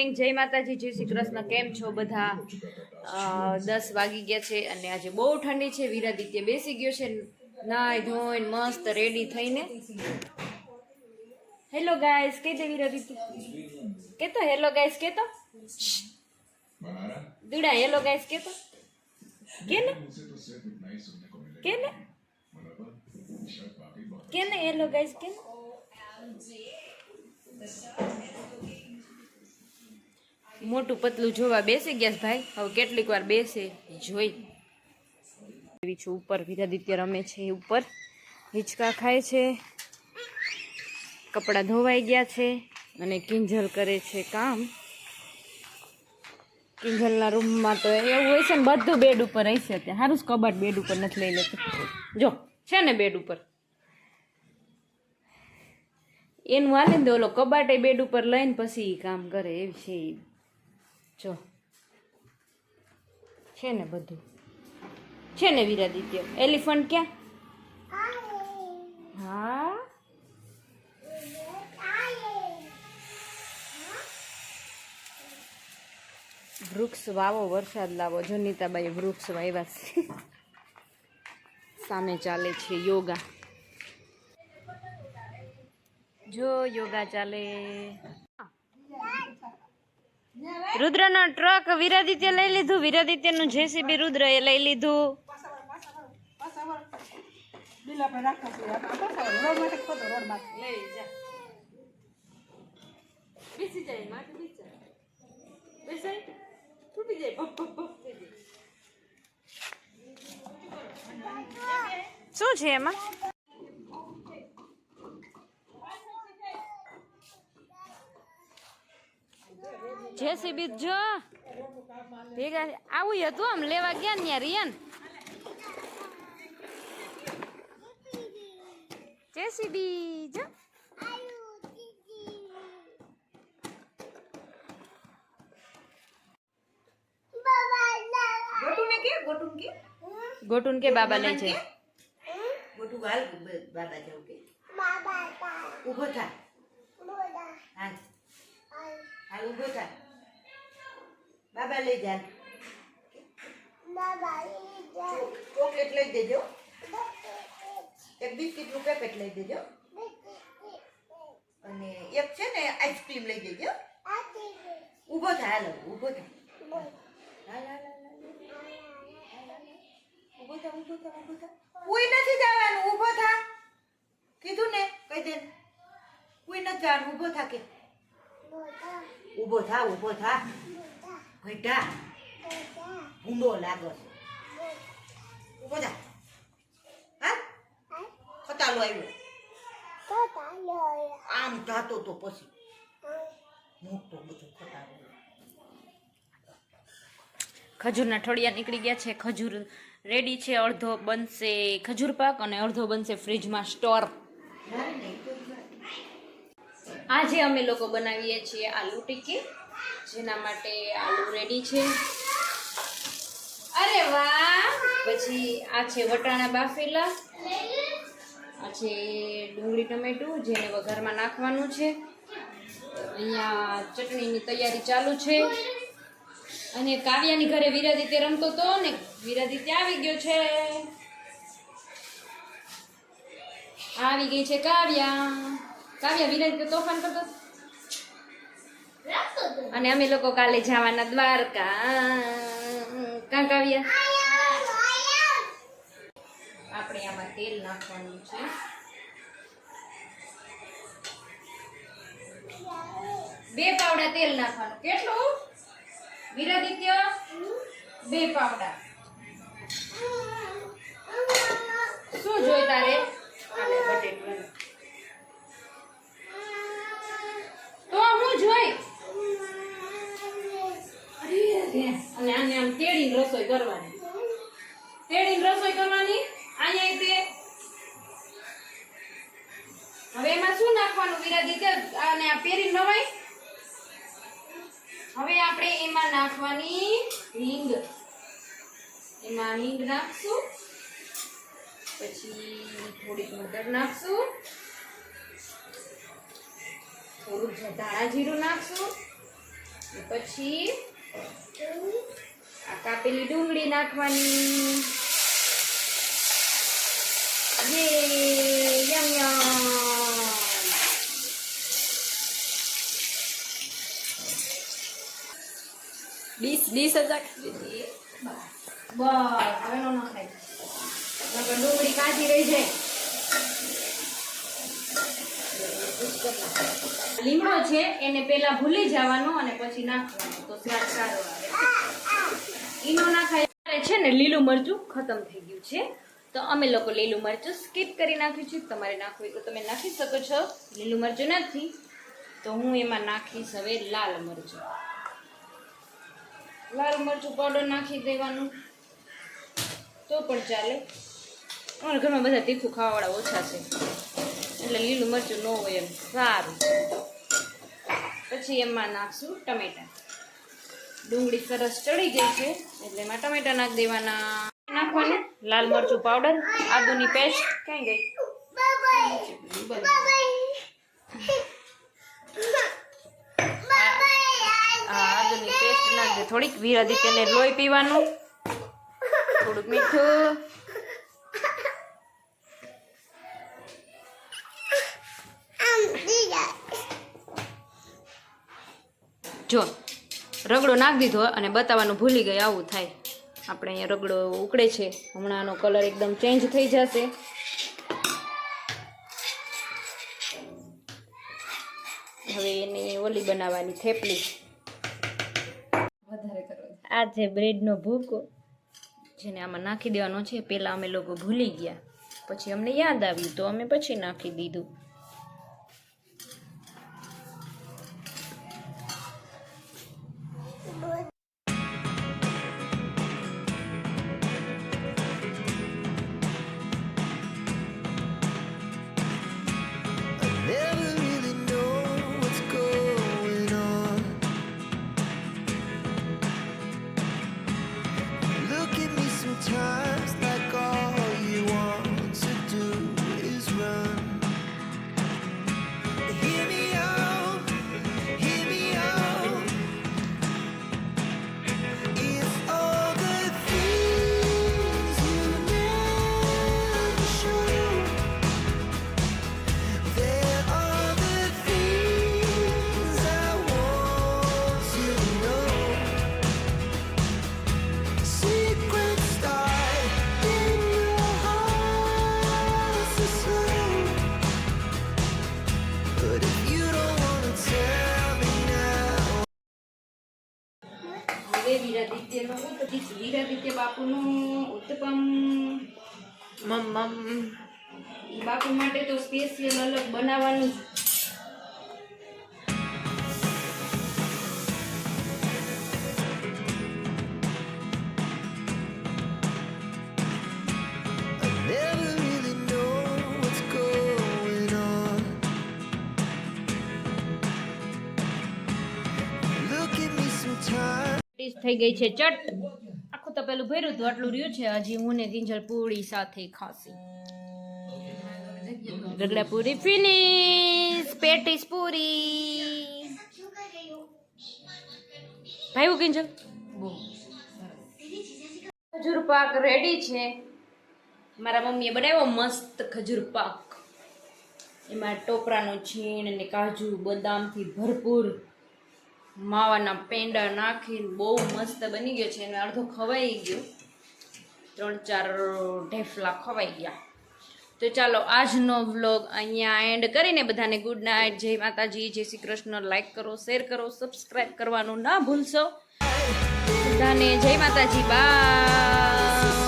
Morning જય માતાજી, જય શ્રી કૃષ્ણ. કેમ છો બધા? દસ વાગી ગયા છે અને આજે બહુ ઠંડી છે. વીરાદિત્ય બેસી ગયો છે. નાય ધોઈને મસ્ત રેડી થઈને. હેલો ગાઈસ કે દે વીરાદિત્ય? કે તો હેલો ગાઈસ કે તો દુડા હેલો ગાઈસ કે તો કે ને કે ને કે ને હેલો ગાઈસ કે ને મોટું પતલું જોવા બેસી ગયા ભાઈ. હવે કેટલીક વાર બેસે, જોઈ. એવી છું ઉપર વિરાદિત્ય રમે છે એ ઉપર. હિંચકા ખાય છે. કપડાં ધોવાઈ ગયા છે અને કિંજલ કરે છે કામ. કિંજલના રૂમમાં તો એવું હોય છે ને બધું બેડ ઉપર હશે ત્યાં સારું કબાટ બેડ ઉપર નથી લઈ લેતું. જો, છે ને બેડ ઉપર. એનું હાલે ને ઓલો કબાટે બેડ ઉપર લઈને પછી કામ કરે એવી છે ઈ. જો. છે ને બધું. છે ને વિરાદિત્ય? એલિફન્ટ ક્યાં? હા? વૃક્ષ વાવો, વરસાદ લાવો. જો નીતાબાઈ વૃક્ષ વાવ્યા છે. સામે ચાલે છે યોગા. જો યોગા ચાલે. રુદ્રનો ટ્રક વિરાદિત્ય લઈ લીધું. વિરાદિત્યનું જેસીબી રુદ્ર એ લઈ લીધું શું છે એમાં? જેસીબી જો ભેગા આવું હતું આમ લેવા ગયા ને ત્યાં રિયન. જેસીબી જો. ગોટુને કે ગોટુન કે? ગોટુન કે બાબા લઈ છે. ગોટુ હાલ બ- બાબા જાવ કે. ઊભો થા. હાલ ઊભો થા. બાબા લઈ જા. ચોકલેટ લઈ દેજો. એક બિસ્કિટનું પેકેટ લઈ દેજો. અને એક છે ને આઈસ્ક્રીમ લઈ દેજો. ઊભો થા હાલ ઊભો થા. હાલ હાલ હાલ હાલ. ઊભો થા ઊભો થા ઊભો થા. કોઈ નથી જવાનું ઊભો થા. કીધું ને કહી દે. કોઈ નથી જવાનું ઊભો થા કે. ઊભો થા ઊભો થા. ઘટા ભૂંડો લાગો છે. ઊભો થા. હા? ખતાલો આવ્યો. આમ જાતો તો પછી. મોટો બધો ખટાલો ખજૂરના ઠળિયા નીકળી ગયા છે. ખજૂર રેડી છે. અડધો બનશે ખજૂર પાક અને અડધો બનશે ફ્રીજમાં સ્ટોર. આજે અમે લોકો બનાવીએ છીએ આલુ ટિક્કી, જેના માટે આલુ રેડી છે. અરે વાહ! પછી આ છે વટાણા બાફેલા, આ છે ડુંગળી ટમેટું, જેને વઘારમાં નાખવાનું છે. અહીંયા ચટણીની તૈયારી ચાલુ છે. અને કાવ્યાની ઘરે વિરાદિત્ય રમતો તો ને વિરાદિત્ય આવી ગયો છે. આવી ગઈ છે કાવ્યા. કાવ્યા વિરાદિત્ય તોફાન કરતો અને અમે લોકો કાલે જવાના દ્વારકા. કાં કાવ્યા? આપણે આમાં તેલ નાખવાનું છે. બે પાવડા તેલ નાખવાનું. કેટલું? વિરાદિત્ય? બે પાવડા. શું જોઈ તારે બટેટું કરવાની. તેડીને રસોઈ કરવાની? અહીંયા તે હવે એમાં શું નાખવાનું? વિરાદિત્ય અને આ પેરી નવાઈ હવે આપણે એમાં નાખવાની હિંગ. એમાં હિંગ નાખશું. પછી થોડીક મટર નાખશું. થોડુંક ધાણા જીરું નાખશું. પછી આ કાપેલી ડુંગળી નાખવાની યે બસ હવે ડુંગળી કાચી રહી જાય લીમડો છે એને પેલા ભૂલી જવાનો અને પછી નાખવાનો તો સ્વાદ સારો આવે ઈનો ત્યારે છે ને લીલું મરચું ખતમ થઈ ગયું છે. તો અમે લોકો લીલું મરચું સ્કીપ કરી નાખ્યું છે. તમારે નાખવું તો તમે નાખી શકો છો. લીલું મરચું નથી. તો હું એમાં નાખીશ હવે લાલ મરચું. લાલ મરચું પાવડર નાખી દેવાનું. તો પણ ચાલે. અમારા ઘરમાં બધા તીખું ખાવાવાળા ઓછા છે. એટલે લીલું મરચું ન હોય એમ. સારું. પછી એમાં નાખશું ટમેટા. ડુંગળી સરસ ચડી ગઈ છે. એટલે એમાં ટમેટા નાખી દેવાના. નાખવાનું. લાલ મરચું પાવડર આદુની પેસ્ટ ક્યાં ગઈ? આદુની પેસ્ટ નાખી થોડીક થોડીક વીરાદિત્યને લોહી પીવાનું. થોડુંક મીઠું. જો રગડો નાખી દીધો અને બતાવવાનું ભૂલી ગઈ આવું થાય. આપણે અહીંયા રગડો ઉકળે છે. હમણાં આનો કલર એકદમ ચેન્જ થઈ જશે. હવે એની ઓલી બનાવવાની થેપલી. આ છે બ્રેડનો ભૂકો જેને આમાં નાખી દેવાનો છે. પહેલાં અમે લોકો ભૂલી ગયા. પછી અમને યાદ આવ્યું તો અમે પછી નાખી દીધું. હવે વીરાદિત્યનો ઉપદેશ વીરાદિત્ય બાપુનું ઉત્તપમ. મમ બાપુ માટે તો સ્પેશિયલ અલગ બનાવવાનું sometimes. થઈ ગઈ છે, ચટ. આખું તો પેલું ભર્યું હતું, આટલું રહ્યું છે, હજી હું ને કિંજલ પૂરી સાથે ખાસી. Ragda puri finish, patties puri. ભાઈ કિંજલ ખજૂર પાક રેડી છે. મારા મમ્મીએ બનાવ્યો મસ્ત ખજૂર પાક. એમાં ટોપરાનો છીણ અને કાજુ બદામથી ભરપૂર માવાના પેંડા નાખીને બહુ મસ્ત બની ગયો છે. અને અડધો ખવાઈ ગયો. ત્રણ ચાર ઢેફલા ખવાઈ ગયા. તો ચાલો, આજનો વ્લોગ અહીંયા એન્ડ કરીને બધાને ગુડ નાઇટ જય માતાજી, જય શ્રી કૃષ્ણ. લાઇક કરો શેર કરો સબસ્ક્રાઈબ કરવાનું ના ભૂલશો. બધાને જય માતાજી બા